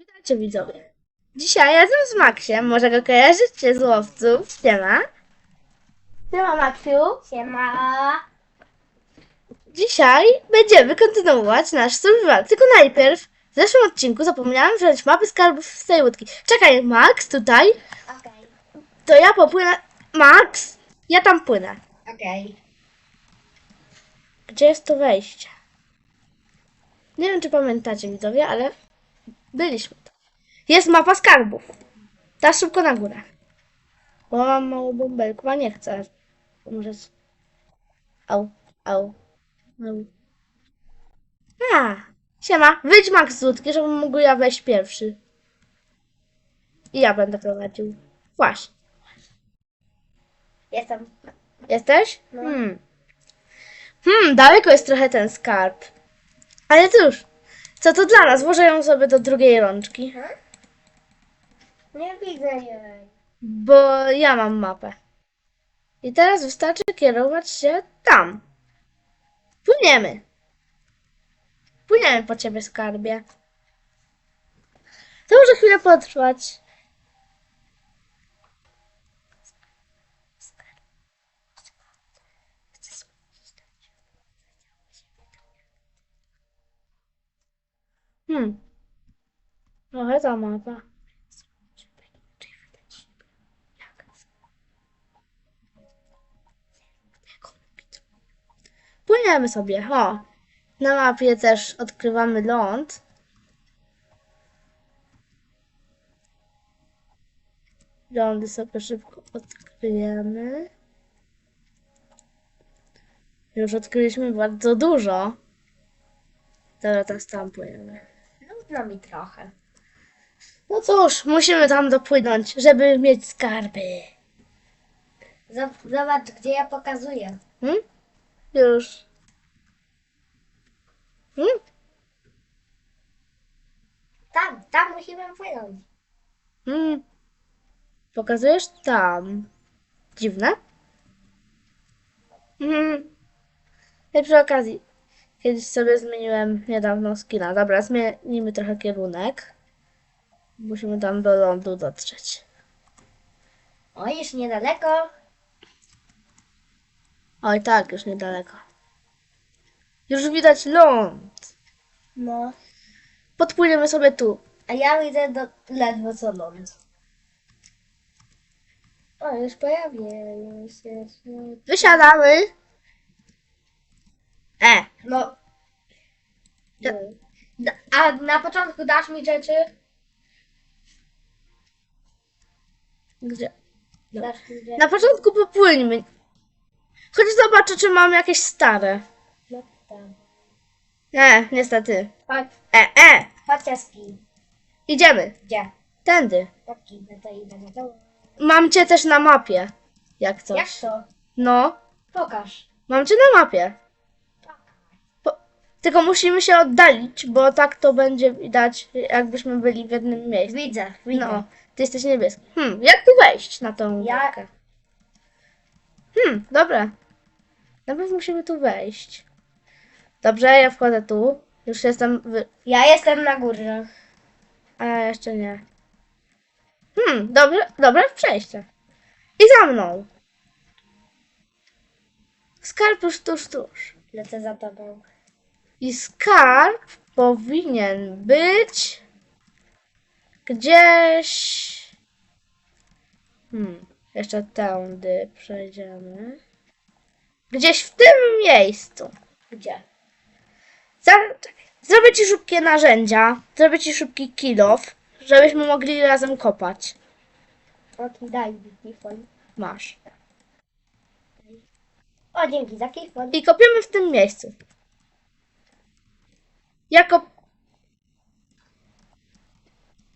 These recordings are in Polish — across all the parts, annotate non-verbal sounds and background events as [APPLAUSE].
Witajcie widzowie. Dzisiaj jestem z Maksiem, może go kojarzycie z łowców. Siema. Siema Maksiu. Siema. Dzisiaj będziemy kontynuować nasz survival. Tylko najpierw w zeszłym odcinku zapomniałam wziąć mapy skarbów z tej łódki. Czekaj, Max, tutaj. Okej. To ja popłynę. Max, ja tam płynę. Okej. Gdzie jest to wejście? Nie wiem, czy pamiętacie widzowie, ale byliśmy tu. Jest mapa skarbów. Ta szybko na górę. Bo mam mało bąbelków, a nie chcę. Może... z- Au, au, au. A, siema. Wyjdź Max z łódki, żebym mógł ja wejść pierwszy. I ja będę prowadził. Właśnie. Jestem. Jesteś? No. Hmm. Hmm, daleko jest trochę ten skarb. Ale cóż, co to dla nas? Włożę ją sobie do drugiej rączki, Nie widzę jej. bo ja mam mapę. I teraz wystarczy kierować się tam. Płyniemy. Płyniemy po ciebie, skarbie. To może chwilę potrwać. Hmm. Trochę za mapa. Płyniemy sobie, o. Na mapie też odkrywamy ląd. Lądy sobie szybko odkryjemy. Już odkryliśmy bardzo dużo. Teraz teraz tam płyniemy. Nudno mi trochę. No cóż, musimy tam dopłynąć, żeby mieć skarby. Zob- Zobacz, gdzie ja pokazuję. Hmm? Już. Hmm? Tam, tam musimy płynąć. Hmm. Pokazujesz tam. Dziwne? Hmm. I przy okazji, kiedyś sobie zmieniłem niedawno skina. Dobra, zmienimy trochę kierunek. Musimy tam do lądu dotrzeć. O, już niedaleko. Oj, tak, już niedaleko. Już widać ląd. No. Podpłyniemy sobie tu. A ja widzę do, ledwo co ląd. O, już pojawiają się. Wysiadamy. E, No. Da- A na początku dasz mi rzeczy? gdzie? Dasz mi rzeczy? Na początku popłyńmy. Choć zobaczę, czy mam jakieś stare. No, tam. Nie, niestety. Chodź, E, e! chodź jaski. Idziemy. Gdzie? Tędy. Taki, no to idę na to. Mam cię też na mapie. Jak coś. Jak to? No, Pokaż. mam cię na mapie. Tylko musimy się oddalić, bo tak to będzie widać, jakbyśmy byli w jednym miejscu. Widzę, widzę. No, ty jesteś niebieski. Hmm, jak tu wejść na tą Ja- mapkę? Hmm, dobra. Najpierw musimy tu wejść. Dobrze, ja wchodzę tu. Już jestem wy... Ja jestem na górze. A ja jeszcze nie. Hmm, dobrze, dobre przejście. I za mną. Skarb już tuż, tuż. Lecę za tobą. I skarb powinien być gdzieś. Hmm, jeszcze tędy przejdziemy. Gdzieś w tym miejscu. Gdzie? Zrobię ci szybkie narzędzia, zrobię ci szybki kilof, żebyśmy mogli razem kopać. O, daj mi kifon. Masz. O, dzięki za kifon. I kopiemy w tym miejscu. Ja kop...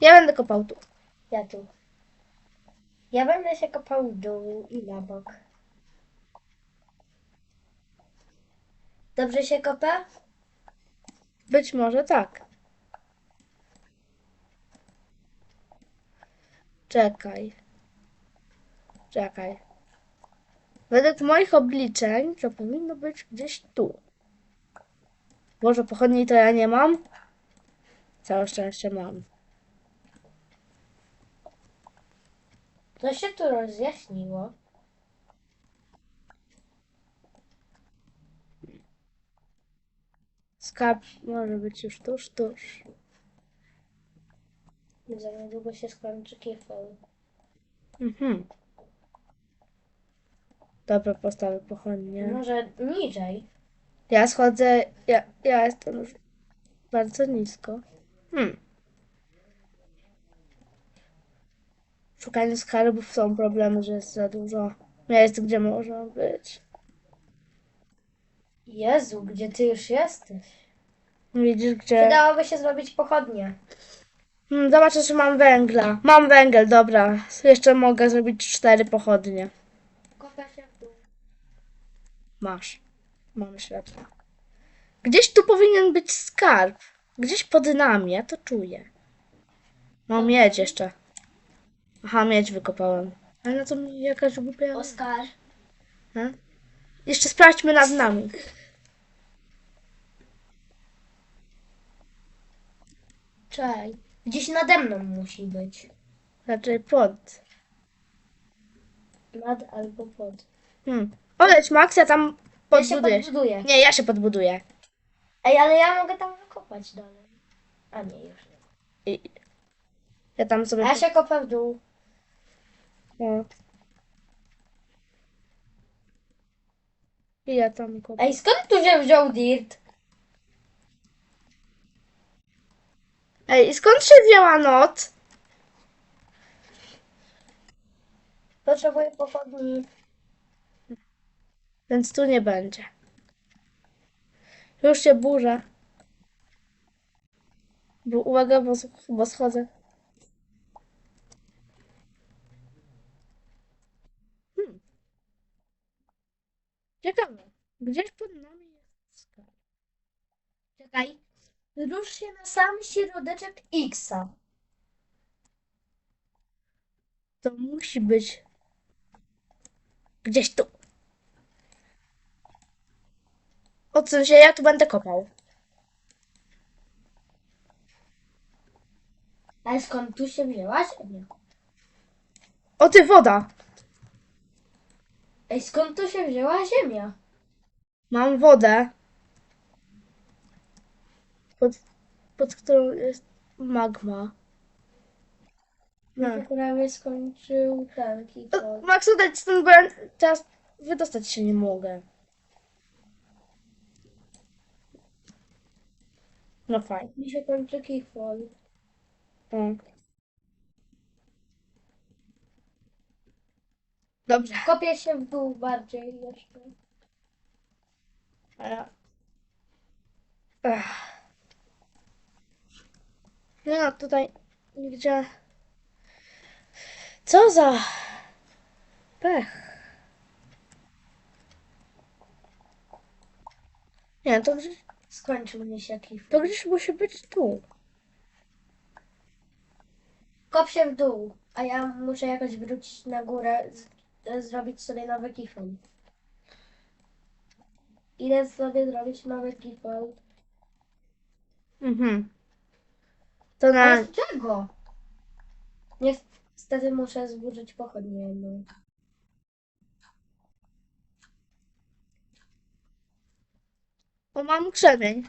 Ja będę kopał tu. Ja tu. Ja będę się kopał w dół i na bok. Dobrze się kopę? Być może tak. Czekaj. Czekaj. Według moich obliczeń to powinno być gdzieś tu. Boże, pochodni to ja nie mam. Całe szczęście mam. To się tu rozjaśniło. Skarb może być już tuż, tuż. Za niedługo się skończy kifel. Mhm. Dobra, postawię pochodnie. Może niżej. Ja schodzę, ja, ja jestem już bardzo nisko. Hmm. W szukaniu skarbów są problemy, że jest za dużo miejsc, gdzie można być. Jezu, gdzie ty już jesteś? Widzisz, gdzie... Przydałoby się zrobić pochodnie. Hmm, zobaczę, czy mam węgla. Mam węgiel, dobra. Jeszcze mogę zrobić cztery pochodnie. Kopia się w dół. Masz. Mam światło. Gdzieś tu powinien być skarb. Gdzieś pod nami, ja to czuję. Mam miedź jeszcze. Aha, miedź wykopałem. Ale na to mi jakaś głupia... Oskar. Hmm? Jeszcze sprawdźmy nad nami. Czaj. Gdzieś nade mną musi być. Raczej pod. Nad albo pod. Hmm. Oleć, Max, ja tam Ja się podbuduję. podbuduję. Nie, ja się podbuduję. Ej, ale ja mogę tam wykopać dalej. A nie, już nie. I... Ja tam sobie... ja się kopę w dół. O. I ja tam kopię. Ej, skąd tu się wziął dirt? Ej, i skąd się wzięła noc? Potrzebuję pochodni. Więc tu nie będzie. Już się burzę. Bo, uwaga, bo, bo schodzę. Hmm. Ciekawe. Gdzieś pod nami jest skarb. Czekaj. Rusz się na sam środeczek Xa. To musi być gdzieś tu. Odsuń się, ja tu będę kopał. Ale skąd tu się wzięłaś? Nie. O ty, woda! Ej, skąd tu się wzięła ziemia? Mam wodę, pod, pod którą jest magma. No. Prawie skończył ten kifol. Max, oddać bo ja teraz wydostać się nie mogę. No fajnie. Mi się kończy kifol. O. Dobrze. Kopię się w dół bardziej jeszcze. A ja... Ech. No, tutaj nigdzie... Co za... Pech. Nie, to gdzieś, Skończył mi się kifol. to gdzieś musi być tu. Kop się w dół, a ja muszę jakoś wrócić na górę, z, zrobić sobie nowy kifol. Idę sobie zrobić nowy kifol. Mhm. To na... Ale z czego? Niestety muszę zburzyć pochodnię jedną. O, mam krzemień.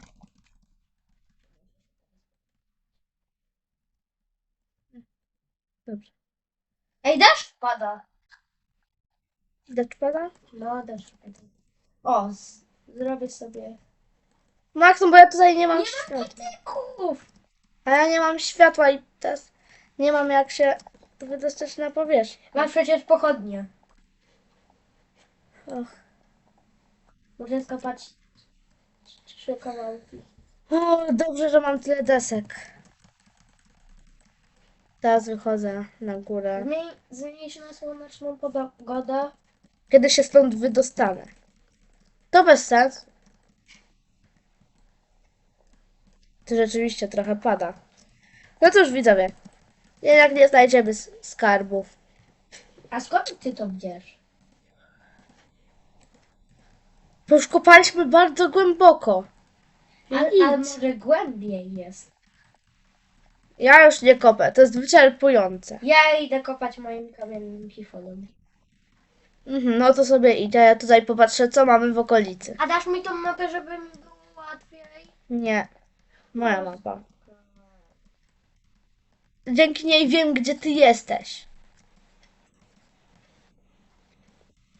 Dobrze. Ej, deszcz pada! Deszcz pada? No, deszcz pada. O, z, zrobię sobie... Max, no bo ja tutaj nie mam Nie światła. mam patyków! A ja nie mam światła i teraz nie mam jak się wydostać na powierzchnię. Masz przecież pochodnie. Och. Muszę skopać kawałki. O, dobrze, że mam tyle desek. Teraz wychodzę na górę. Zmień się na słoneczną pogodę. Kiedy się stąd wydostanę? To bez sensu. To rzeczywiście trochę pada. No cóż, widzowie. Jednak nie znajdziemy skarbów. A skąd ty to bierzesz? Bo już kopaliśmy bardzo głęboko. Ale, nic. ale może głębiej jest. Ja już nie kopę, to jest wyczerpujące. Ja idę kopać moim kamiennym hifonem. Mhm, no to sobie idę, ja tutaj popatrzę, co mamy w okolicy. A dasz mi tą mapę, żeby mi było łatwiej? Nie, moja mapa. Dzięki niej wiem, gdzie ty jesteś.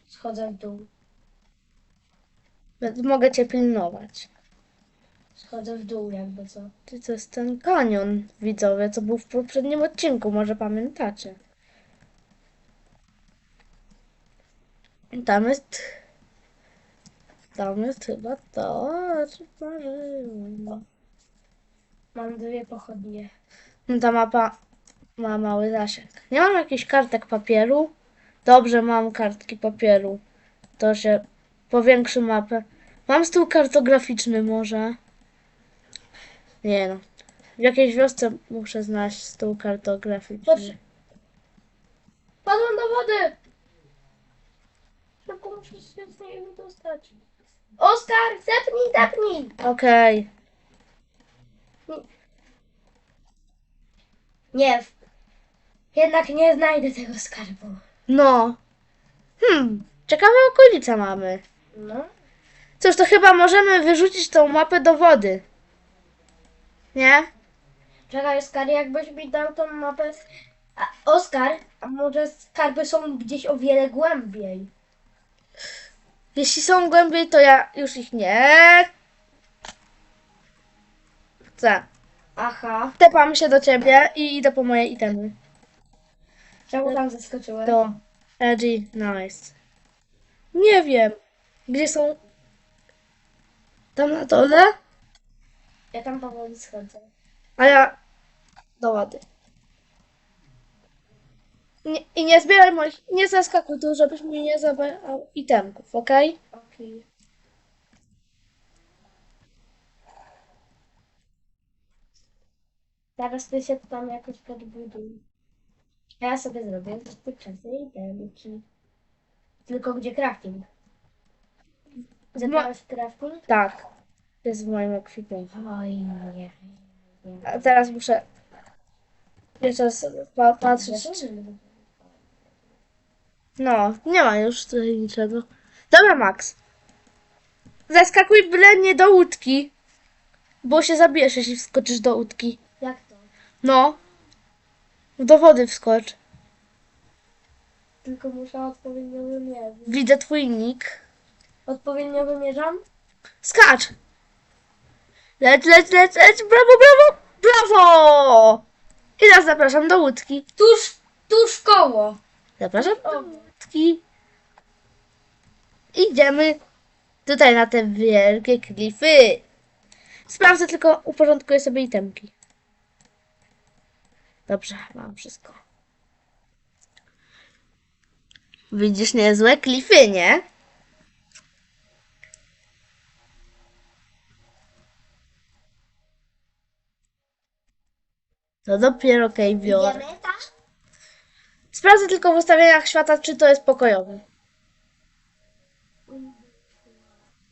Schodzę w dół. Więc mogę cię pilnować. Schodzę w dół jakby co. Ty to jest ten kanion, widzowie, co był w poprzednim odcinku, może pamiętacie. Tam jest... Tam jest chyba to, o czym marzyłem. Mam dwie pochodnie. No Ta mapa ma mały zasięg. Nie mam jakichś kartek papieru. Dobrze, mam kartki papieru. To się powiększy mapę. Mam stół kartograficzny może. Nie no. W jakiejś wiosce muszę znaleźć stół kartograficzny. Proszę. Padłam do wody! Szybko muszę się z niej dostać. Oskar, zepnij, zepnij! Okej. Nie. Jednak nie znajdę tego skarbu. No. Hmm. Ciekawe okolice mamy. No. Cóż, to chyba możemy wyrzucić tą mapę do wody. Nie? Czekaj, Oskar, jakbyś mi dał tą mapę. A, Oskar, a może skarby są gdzieś o wiele głębiej? Jeśli są głębiej, to ja już ich nie chcę. Aha. Tepam się do ciebie i idę po moje itemy. Czemu tam zaskoczyłem? To edgy, nice. Nie wiem, gdzie są. Tam na dole? Ja tam powoli schodzę. A ja do wody. Nie, I nie zbieraj moich, nie zaskakuj tu, żebyś mi nie zabrał itemków, okej? Okej. Zaraz ty się tam jakoś podbuduj. A ja sobie zrobię dotychczasy itemki. Tylko gdzie crafting? Zebrałeś crafting? Tak. Jest w moim ekwipunku. Oj nie. A teraz muszę jeszcze raz pa patrzeć. No, nie ma już tutaj niczego. Dobra, Max. Zaskakuj byle nie do łódki. Bo się zabijesz, jeśli wskoczysz do łódki. Jak to? No. Do wody wskocz. Tylko muszę odpowiednio wymierzyć. Widzę twój nick. Odpowiednio wymierzam? Skacz! Leć, leć, leć, leć! Brawo, brawo! Brawo! I teraz zapraszam do łódki. Tuż, tuż koło. Zapraszam do łódki. Idziemy tutaj na te wielkie klify. Sprawdzę tylko, uporządkuję sobie itemki. Dobrze, mam wszystko. Widzisz niezłe klify, nie? To dopiero. Idziemy tam? Sprawdzę tylko w ustawieniach świata, czy to jest pokojowy.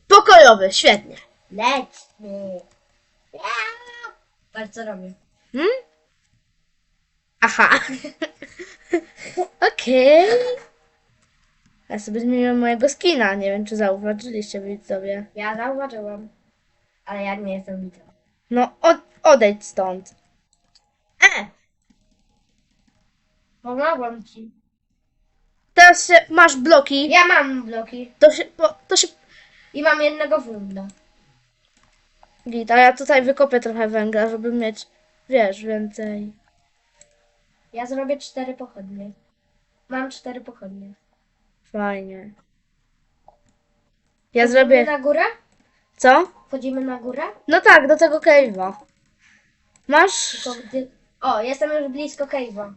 Pokojowy, świetnie. Lećmy. Patrz co robię. Hmm? Aha. [LAUGHS] Okej. Ja sobie zmieniłem mojego skina. Nie wiem, czy zauważyliście widzowie. Ja zauważyłam. Ale ja nie jestem widzem. No, od, odejdź stąd. Pomogłam ci. Teraz się, masz bloki. Ja mam bloki. To się, po, to się... I mam jednego funda. Git, a ja tutaj wykopię trochę węgla, żeby mieć, wiesz, więcej. Ja zrobię cztery pochodnie. Mam cztery pochodnie. Fajnie. Ja Wchodzimy zrobię... na górę? Co? Wchodzimy na górę? No tak, do tego cave'a. Masz... Tylko gdy... O, jestem już blisko cave'a.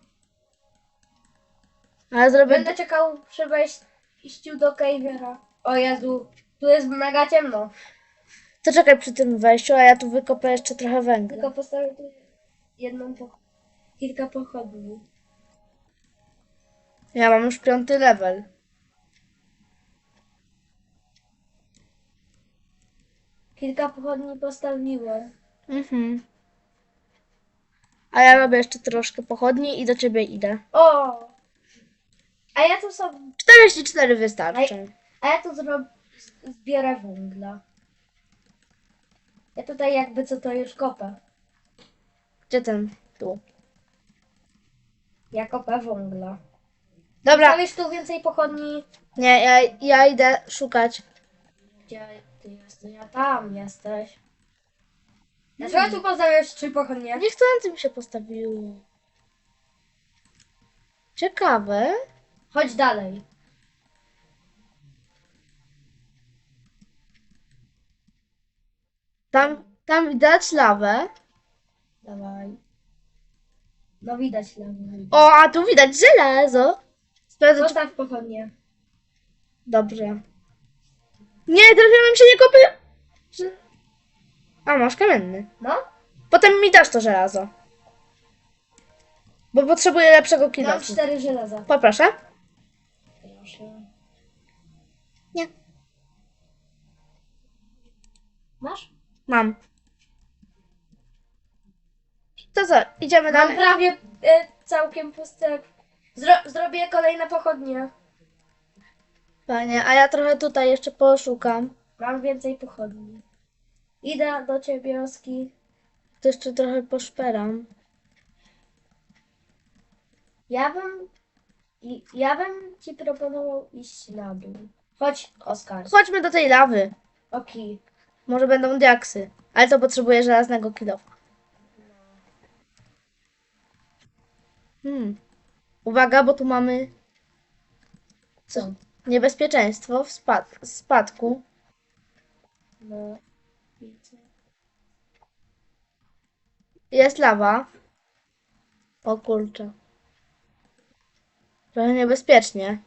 A ja zrobię... Będę czekał przy wejściu do cave'a. O Jezu, tu jest mega ciemno. To czekaj przy tym wejściu, a ja tu wykopię jeszcze trochę węgla. Tylko postawię tu jedną po... kilka pochodni. Ja mam już piąty level. Kilka pochodni postawiłem. Mhm. A ja robię jeszcze troszkę pochodni i do ciebie idę. O! A ja tu sobie... 44 wystarczy. A ja tu zrob... zbiorę węgla. Ja tutaj jakby co to już kopę. Gdzie ten? Tu. Ja kopę węgla. Dobra, Stawisz tu więcej pochodni? nie, ja, ja idę szukać. Gdzie ty jesteś? Ja tam jesteś. Dlaczego tu postawiasz trzy pochodnie? Niechcący mi się postawiło. Ciekawe. Chodź dalej. Tam, tam widać lawę. Dawaj. No widać lewo. O, a tu widać żelazo. Sprawdzę, czy... Postaw pochodnie. Dobrze. Nie, trafiłem się nie kopy. Że- A, masz kamienny. No? Potem mi dasz to żelazo. Bo potrzebuję lepszego Mam kilofu. cztery żelaza. Poproszę. Proszę. Nie. Masz? Mam. To co, idziemy Mam dalej? prawie e, całkiem pustek. Zro zrobię kolejne pochodnie. Panie, a ja trochę tutaj jeszcze poszukam. Mam więcej pochodni. Idę do ciebie, Oski. To jeszcze trochę poszperam. Ja bym... i- Ja bym ci proponował iść na dół. Chodź, Oskar. Chodźmy do tej lawy. Oki. Może będą diaksy. Ale to potrzebuję żelaznego kilofa. Hmm. Uwaga, bo tu mamy Co? niebezpieczeństwo w spad spadku. No. widzę. Jest lawa. O kurczę. Trochę niebezpiecznie.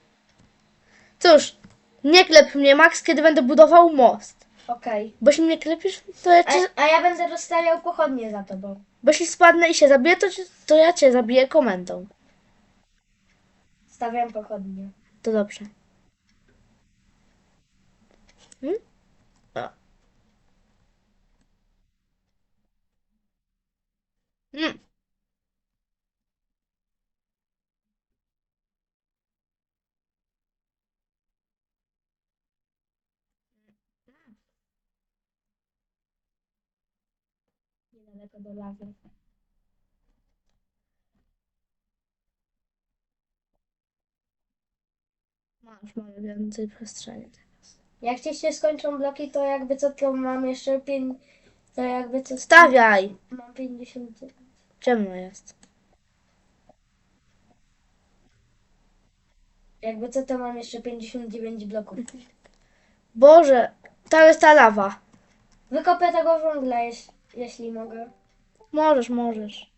Cóż, nie klep mnie, Max, kiedy będę budował most. Okej. Bo jeśli mnie klepisz, to ja cię... A, a ja będę rozstawiał pochodnie za tobą. Bo jeśli spadnę i się zabiję, to, cię- to ja cię zabiję komendą. Stawiam pochodnie. To dobrze. Hmm? A. Hmm. Niedaleko do lawy. Masz, mamy więcej przestrzeni. Jak ci się skończą bloki, to jakby co, to mam jeszcze pięć... To jakby co... Stawiaj! Mam 50... Ciemno jest. Jakby co, to mam jeszcze 59 bloków. Boże, tam jest ta lawa. Wykopię tego węgla, jeś, jeśli mogę. Możesz, możesz.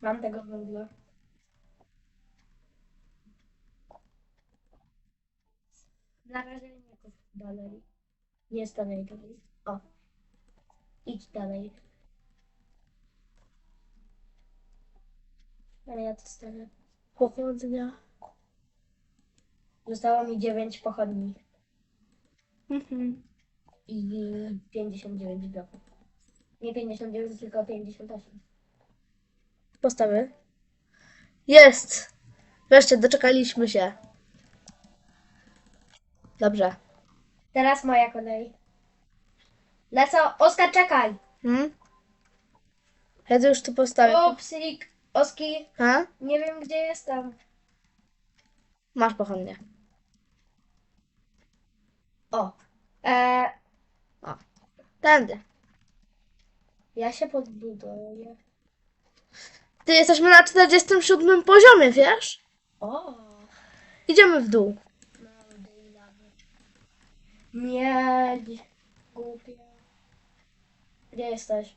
Mam tego węgla. Na razie nie kop dalej. Nie stawiaj dalej. O. Idź dalej. Ale ja to stawię. Pochodnia. Zostało mi 9 pochodni Mhm. i 59 bloków. Nie 59, tylko 58. Postawy. Jest! Wreszcie, doczekaliśmy się. Dobrze. Teraz moja kolej. Lecę. Oskar, czekaj! Hmm? Ja to już tu postawię. O, psik. Oski, Ha? nie wiem gdzie jestem. Masz pochodnie. O. E, Tędy. Ja się podbuduję. Ty jesteśmy na 47 poziomie, wiesz? O. Idziemy w dół. Miedź. Głupia. Gdzie jesteś?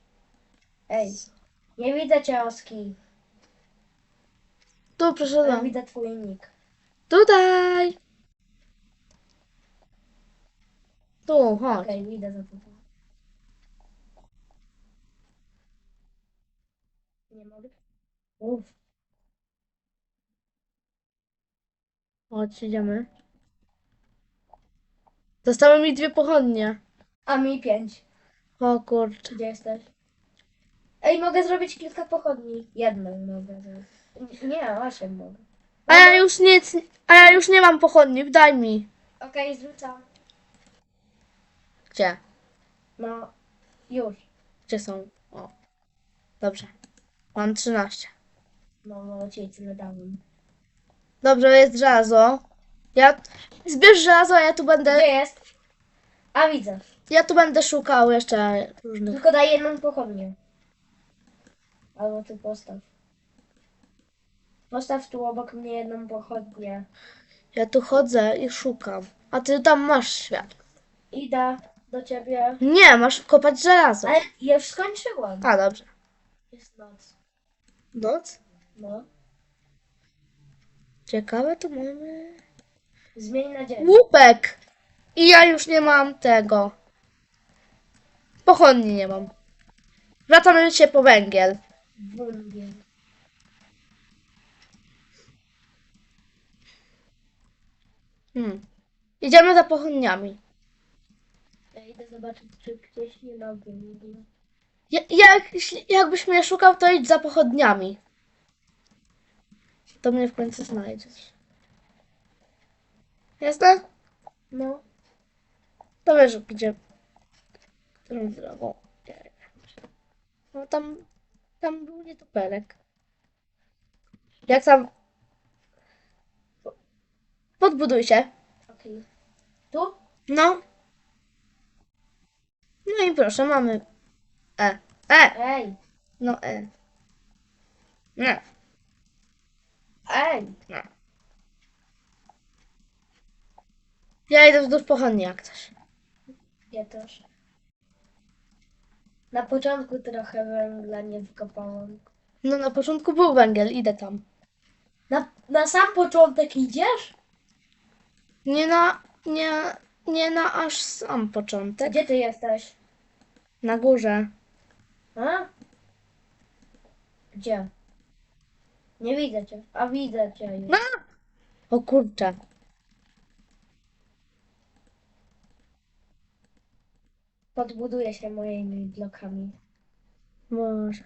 Ej. Nie widzę cię, Oski. Tu, do. widzę twój nick. Tutaj. Tu, chodź. Okej, widzę za tobą. Nie mogę. Uff. Chodź, idziemy. Zostały mi dwie pochodnie. A mi pięć. O kurczę. Gdzie jesteś? Ej, mogę zrobić kilka pochodni. Jedną mogę zrobić. Nie, osiem mogę. A ja już nic, a ja już nie mam pochodni, daj mi. Okej, zrzucam. Gdzie? No, już. Gdzie są? O. Dobrze. Mam 13. No, no, cię tyle dałem. Dobrze, jest żelazo. Ja... Zbierz żelazo, a ja tu będę... Gdzie jest? A, widzę. Ja tu będę szukał jeszcze różnych... Tylko daj jedną pochodnię. Albo ty postaw. Postaw tu obok mnie jedną pochodnię. Ja tu chodzę i szukam. A ty tam masz świat. Idę do ciebie. Nie, masz kopać żelazo. Ale ja już skończyłam. A, dobrze. Jest noc. Noc? No. Ciekawe, tu mamy... Zmień na dzień. Łupek! I ja już nie mam tego. Pochodni nie mam. Wracamy się po węgiel. Węgiel. Hmm. Idziemy za pochodniami. Ja idę zobaczyć, czy gdzieś nie ma węgla. Ja, jak, jeśli- jakbyś mnie szukał, to idź za pochodniami. To mnie w końcu znajdziesz. Jasne? No. To wiesz, gdzie... Którą drogą. No tam... Tam był nietoperek. Jak tam... Podbuduj się. Okej. Tu? No. No i proszę, mamy... E. E! Ej. No E. Nie. Ej. No. Ja idę wzdłuż pochodni jak chcesz. Ja też. Na początku trochę węgla nie wykopałam. No na początku był węgiel, idę tam. Na, na sam początek idziesz? Nie na... Nie... Nie na aż sam początek. Gdzie ty jesteś? Na górze. A? Gdzie? Nie widzę cię. A widzę cię już. No! O kurczę. Podbuduję się moimi blokami. Może.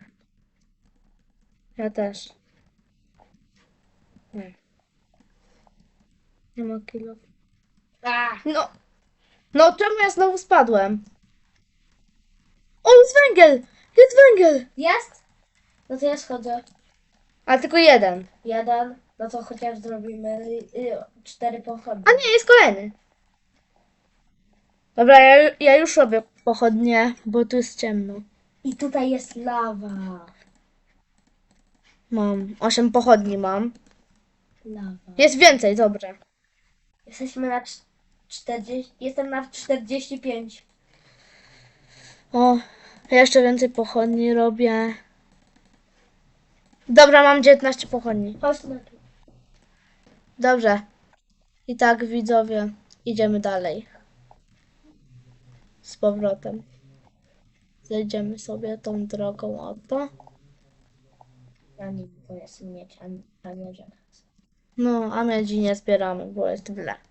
Ja też. Nie. Nie ma kilo. A! No. No czemu ja znowu spadłem? O, jest węgiel! Jest węgiel! Jest? No to ja schodzę. Ale tylko jeden. Jeden. No to chociaż zrobimy y, y, cztery pochody. A nie, jest kolejny. Dobra, ja, ja już robię pochodnie, bo tu jest ciemno. I tutaj jest lawa. Mam. Osiem pochodni mam. Lawa. Jest więcej, dobrze. Jesteśmy na cz- 40. Jestem na 45. O, ja jeszcze więcej pochodni robię. Dobra, mam 19 pochodni. Chodź na tu. Dobrze. I tak, widzowie, idziemy dalej. Z powrotem. Zejdziemy sobie tą drogą oto. Ja nie bo mieć, a, a nie. No, a miedzi nie zbieramy, bo jest źle.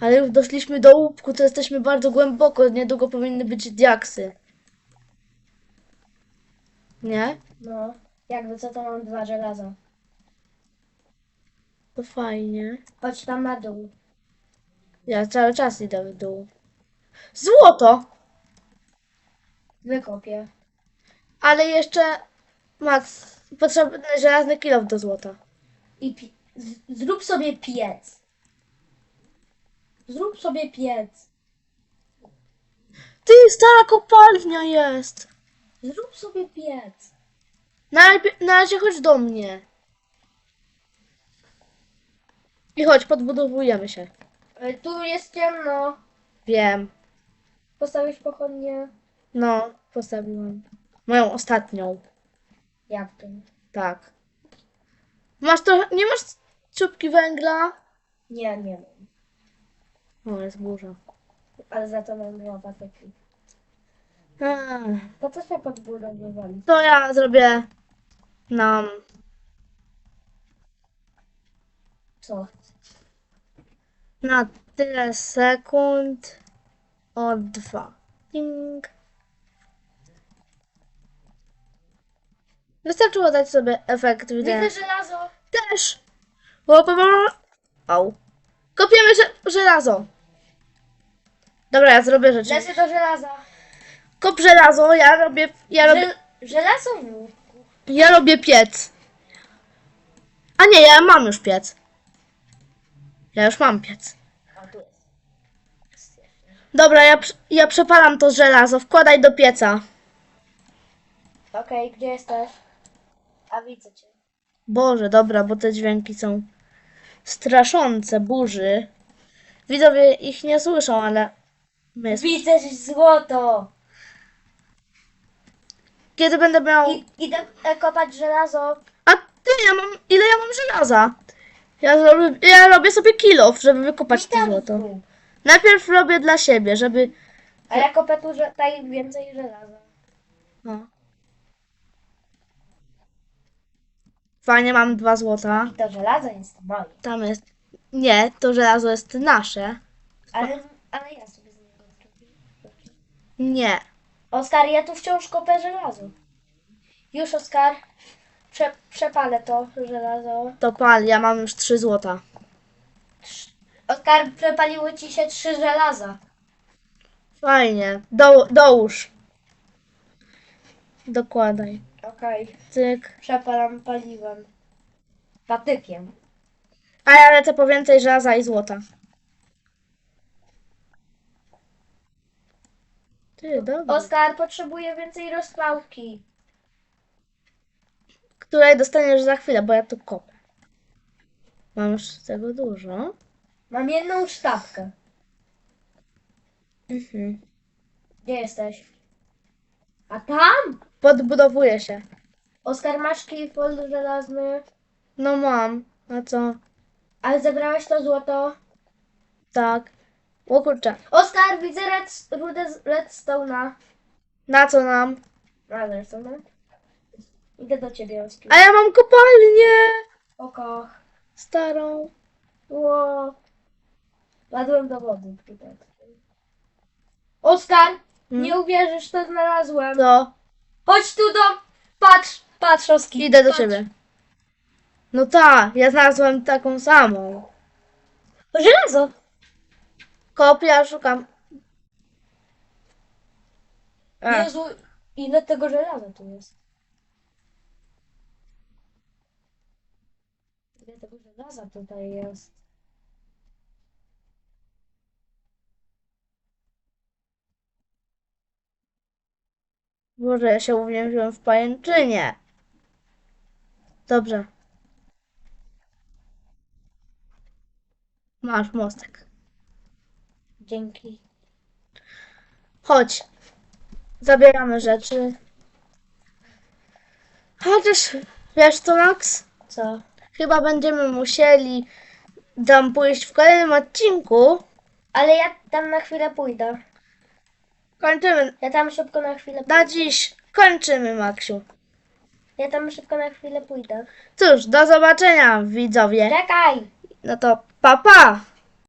Ale już doszliśmy do łupku, to jesteśmy bardzo głęboko. Niedługo powinny być diaksy. Nie? No. Jakby co to mam dwa żelaza. To fajnie. Chodź tam na dół. Ja cały czas idę w dół. Złoto! Wykopię. Ale jeszcze Max, potrzebny żelazny kilo do złota. I pi- z- zrób sobie piec. Zrób sobie piec. Ty, stara kopalnia jest! Zrób sobie piec. Najpierw, na razie chodź do mnie. I chodź, podbudowujemy się. E, Tu jest ciemno. Wiem. Postawisz pochodnie. No, postawiłam. Moją ostatnią. Jak to? Tak. Masz to, nie masz czubki węgla? Nie, nie mam. No, jest burza. Ale za to mam rowa taki. To co się pod górę wywali? To ja zrobię nam Co? na tyle sekund o dwa. Ding. Wystarczyło dać sobie efekt wideo. Widzę żelazo. Też! Bo- bo- bo- Au. Kopiemy że, żelazo. Dobra, ja zrobię rzeczy. Lecę do żelaza. Kop żelazo, ja robię, ja robię, Żel żelazo ja robię piec. A nie, ja mam już piec. Ja już mam piec. Dobra, ja, ja przepalam to żelazo, wkładaj do pieca. Okej, gdzie jesteś? A widzę cię. Boże, dobra, bo te dźwięki są straszące, burzy. Widzowie ich nie słyszą, ale my Widzę złoto. Kiedy będę miał... I, idę kopać żelazo. A ty, ja mam... Ile ja mam żelaza? Ja, zrobię, ja robię sobie kilof, żeby wykopać to Witam złoto. tu. Najpierw robię dla siebie, żeby... A ja kopię tu że tutaj więcej żelaza. No. Fajnie, mam dwa złota. I to żelazo jest moje. Tam jest... Nie, to żelazo jest nasze. Ale, ale ja sobie z niego zrobię. Nie. Oskar, ja tu wciąż kopię żelazo. Już, Oskar. Prze, przepalę to żelazo. To pal, ja mam już trzy złota. Oskar, przepaliły ci się trzy żelaza. Fajnie. Do, dołóż. Dokładaj. Okej. Cyk. Przepalam paliwem. Patykiem. A ja lecę po więcej żelaza i złota. Ty, dobra. Oskar, potrzebuję więcej rozpałki. Której dostaniesz za chwilę, bo ja tu kopę. Mam już tego dużo. Mam jedną sztabkę. Mhm. Gdzie jesteś? A tam? Podbudowuję się. Oskar, masz keyfold żelazny. No mam. A co? Ale zebrałeś to złoto? Tak. O kurczę. Oskar, widzę red, rudę z redstone'a. Na co nam? A, redstone'a? Idę do ciebie, Oskar. A ja mam kopalnię! Oko. Starą. Ło. Padłem do wody. Oskar, Hmm? nie uwierzysz, to znalazłem. Co? Chodź tu do... Patrz, patrz, Oski. Idę do patrz. ciebie. No tak, ja znalazłem taką samą. Żelazo. Kopia, szukam. A, Jezu, ile tego żelaza tu jest? Ile tego żelaza tutaj jest? Boże, ja się uwięziłem w pajęczynie. Dobrze. Masz mostek. Dzięki. Chodź. Zabieramy rzeczy. Chociaż, wiesz co, Max? Co? Chyba będziemy musieli tam pójść w kolejnym odcinku. Ale ja tam na chwilę pójdę. Kończymy. Ja tam szybko na chwilę Na pójdę. dziś kończymy, Maksiu. Ja tam szybko na chwilę pójdę. Cóż, do zobaczenia, widzowie. Czekaj! No to pa, pa!